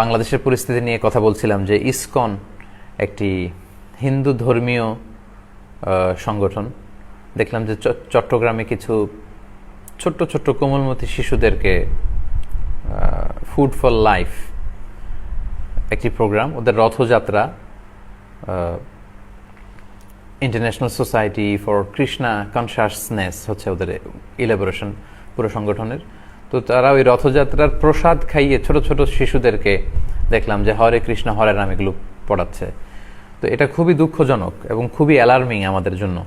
বাংলাদেশের পরিস্থিতি নিয়ে কথা বলছিলাম যে ইসকন একটি হিন্দু ধর্মীয় সংগঠন। দেখলাম যে চট্টগ্রামে কিছু ছোট্ট ছোট্ট কোমলমতি শিশুদেরকে ফুড ফর লাইফ একটি প্রোগ্রাম ওদের Rathyatra international society for Krishna consciousness হচ্ছে ওদের ইলাবোরেশন পুরো সংগঠনের। তো তারা ওই রথযাত্রার প্রসাদ খাইয়ে ছোট ছোট শিশুদেরকে দেখলাম যে হরে কৃষ্ণ, হরে রাম এগুলো পড়াচ্ছে। তো এটা খুবই দুঃখজনক এবং খুবই অ্যালার্মিং আমাদের জন্য।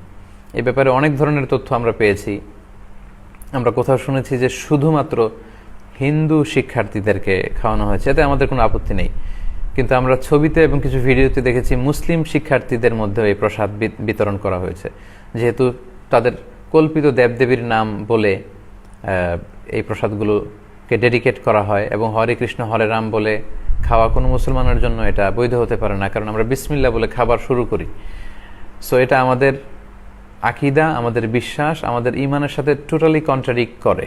এই ব্যাপারে অনেক ধরনের তথ্য আমরা পেয়েছি। আমরা কোথাও শুনেছি যে শুধুমাত্র হিন্দু শিক্ষার্থীদেরকে খাওয়ানো হয়েছে, এতে আমাদের কোনো আপত্তি নেই। কিন্তু আমরা ছবিতে এবং কিছু ভিডিওতে দেখেছি মুসলিম শিক্ষার্থীদের মধ্যে এই প্রসাদ বিতরণ করা হয়েছে। যেহেতু তাদের কল্পিত দেবদেবীর নাম বলে এই প্রসাদগুলোকে ডেডিকেট করা হয় এবং হরে কৃষ্ণ, হরে রাম বলে খাওয়া কোনো মুসলমানের জন্য এটা বৈধ হতে পারে না, কারণ আমরা বিসমিল্লা বলে খাবার শুরু করি। সো এটা আমাদের আকিদা, আমাদের বিশ্বাস, আমাদের ইমানের সাথে টোটালি কন্ট্রাডিক্ট করে।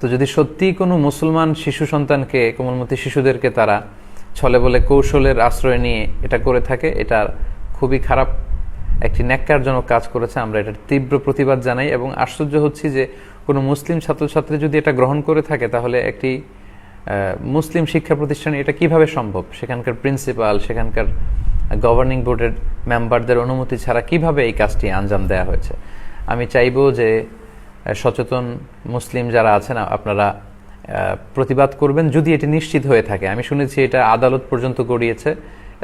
তো যদি সত্যিই কোনো মুসলমান শিশু সন্তানকে, কোমলমতি শিশুদেরকে তারা ছলে বলে কৌশলের আশ্রয় নিয়ে এটা করে থাকে, এটা খুবই খারাপ একটি ন্যাক্কারজনক কাজ করেছে, আমরা এটার তীব্র প্রতিবাদ জানাই এবং আশ্চর্য হচ্ছি যে কোনো মুসলিম ছাত্রছাত্রী যদি এটা গ্রহণ করে থাকে, তাহলে একটি মুসলিম শিক্ষা প্রতিষ্ঠানে এটা কীভাবে সম্ভব? সেখানকার প্রিন্সিপাল, সেখানকার গভর্নিং বোর্ডের মেম্বারদের অনুমতি ছাড়া কীভাবে এই কাজটি আঞ্জাম দেওয়া হয়েছে? আমি চাইব যে সচেতন মুসলিম যারা আছেন আপনারা প্রতিবাদ করবেন যদি এটি নিশ্চিত হয়ে থাকে। আমি শুনেছি এটা আদালত পর্যন্ত গড়িয়েছে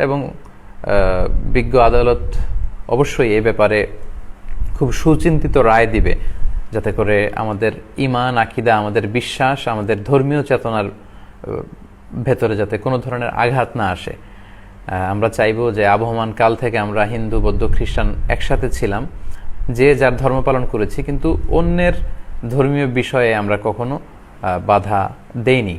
এবং বিজ্ঞ আদালত অবশ্যই এ ব্যাপারে খুব সুচিন্তিত রায় দিবে, যাতে করে আমাদের ইমান আকিদা, আমাদের বিশ্বাস, আমাদের ধর্মীয় চেতনার ভেতরে যাতে কোনো ধরনের আঘাত না আসে। আমরা চাইব যে আবহমান কাল থেকে আমরা হিন্দু, বৌদ্ধ, খ্রিস্টান একসাথে ছিলাম, যে যার ধর্ম পালন করেছি, কিন্তু অন্যের ধর্মীয় বিষয়ে আমরা কখনো বাধা দেইনি।